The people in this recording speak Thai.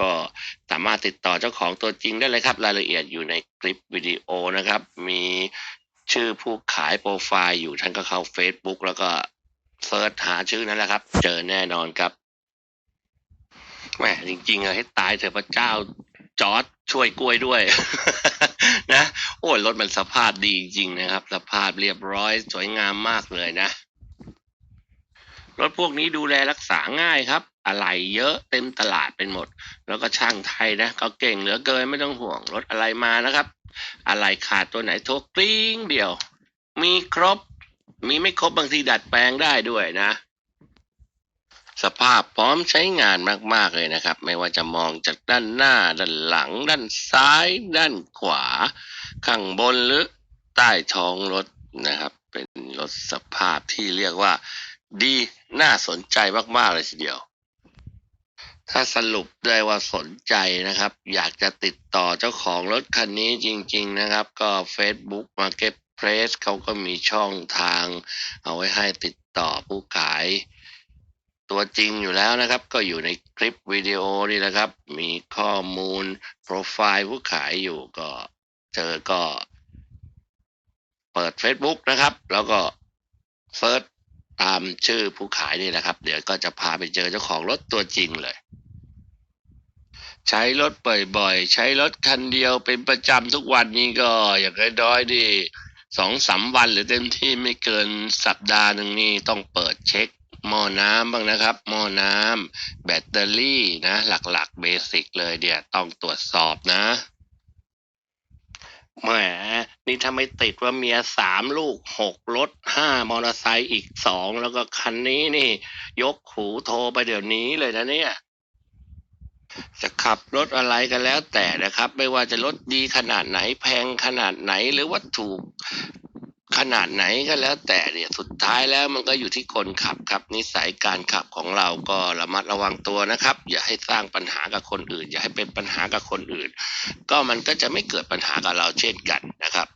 ก็สามารถติดต่อเจ้าของตัวจริงได้เลยครับ รายละเอียดอยู่ในคลิปวิดีโอนะครับ มีชื่อผู้ขายโปรไฟล์อยู่ท่านก็เข้า Facebook แล้วก็เซิร์ชหาชื่อนั่นแหละครับ เจอแน่นอนครับแหมจริงๆอะให้ตายเถอะพระเจ้าจอร์ดช่วยกล้วยด้วย นะ โอ้ยรถมันสภาพดีจริงนะครับ สภาพเรียบร้อยสวยงามมากเลยนะ รถพวกนี้ดูแลรักษาง่ายครับอะไรเยอะเต็มตลาดเป็นหมด แล้วก็ช่างไทยนะเขาเก่งเหลือเกินไม่ต้องห่วงรถอะไรมานะครับ อะไรขาดตัวไหนโทรกริ้งเดียว มีครบ มีไม่ครบบางทีดัดแปลงได้ด้วยนะ สภาพพร้อมใช้งานมาก ๆ เลยนะครับ ไม่ว่าจะมองจากด้านหน้า ด้านหลัง ด้านซ้าย ด้านขวา ข้างบนหรือใต้ท้องรถนะครับ เป็นรถสภาพที่เรียกว่า ดีน่าสนใจมาก ๆ เลยทีเดียว ถ้าสรุปได้ว่าสนใจนะครับ อยากจะติดต่อเจ้าของรถคันนี้จริง ๆ นะครับ ก็ Facebook Marketplace เขาก็มีช่องทาง เอาไว้ให้ติดต่อผู้ขาย ตัวจริงอยู่แล้วนะครับ ก็อยู่ในคลิปวิดีโอนี่แหละครับ มีข้อมูลโปรไฟล์ผู้ขายอยู่ก็เจอก็ เปิด Facebook นะครับ แล้วก็เซิร์ช ตามชื่อผู้ขายนี่นะครับ เดี๋ยวก็จะพาไปเจอเจ้าของรถตัวจริงเลย ใช้รถบ่อยๆ ใช้รถคันเดียวเป็นประจำทุกวันนี้ก็อย่างน้อยๆดิสองสามวันหรือเต็มที่ไม่เกินสัปดาห์หนึ่งนี่ต้องเปิดเช็คหม้อน้ำบ้างนะครับ หม้อน้ำแบตเตอรี่นะ หลักๆเบสิกเลยเดี๋ยวต้องตรวจสอบนะ แหมนี่ถ้าไม่ติดว่าเมียสามลูกหกรถห้ามอเตอร์ไซค์อีกสองแล้วก็คันนี้นี่ ยกหูโทรไปเดี๋ยวนี้เลยนะเนี่ย จะขับรถอะไรกันแล้วแต่นะครับ ไม่ว่าจะรถดีขนาดไหนแพงขนาดไหนหรือว่าถูก ขนาดไหนก็แล้วแต่เนี่ยสุดท้ายแล้วมันก็อยู่ที่คนขับครับนิสัยการขับของเราก็ระมัดระวังตัวนะครับ อย่าให้สร้างปัญหากับคนอื่น อย่าให้เป็นปัญหากับคนอื่น ก็มันก็จะไม่เกิดปัญหากับเราเช่นกันนะครับ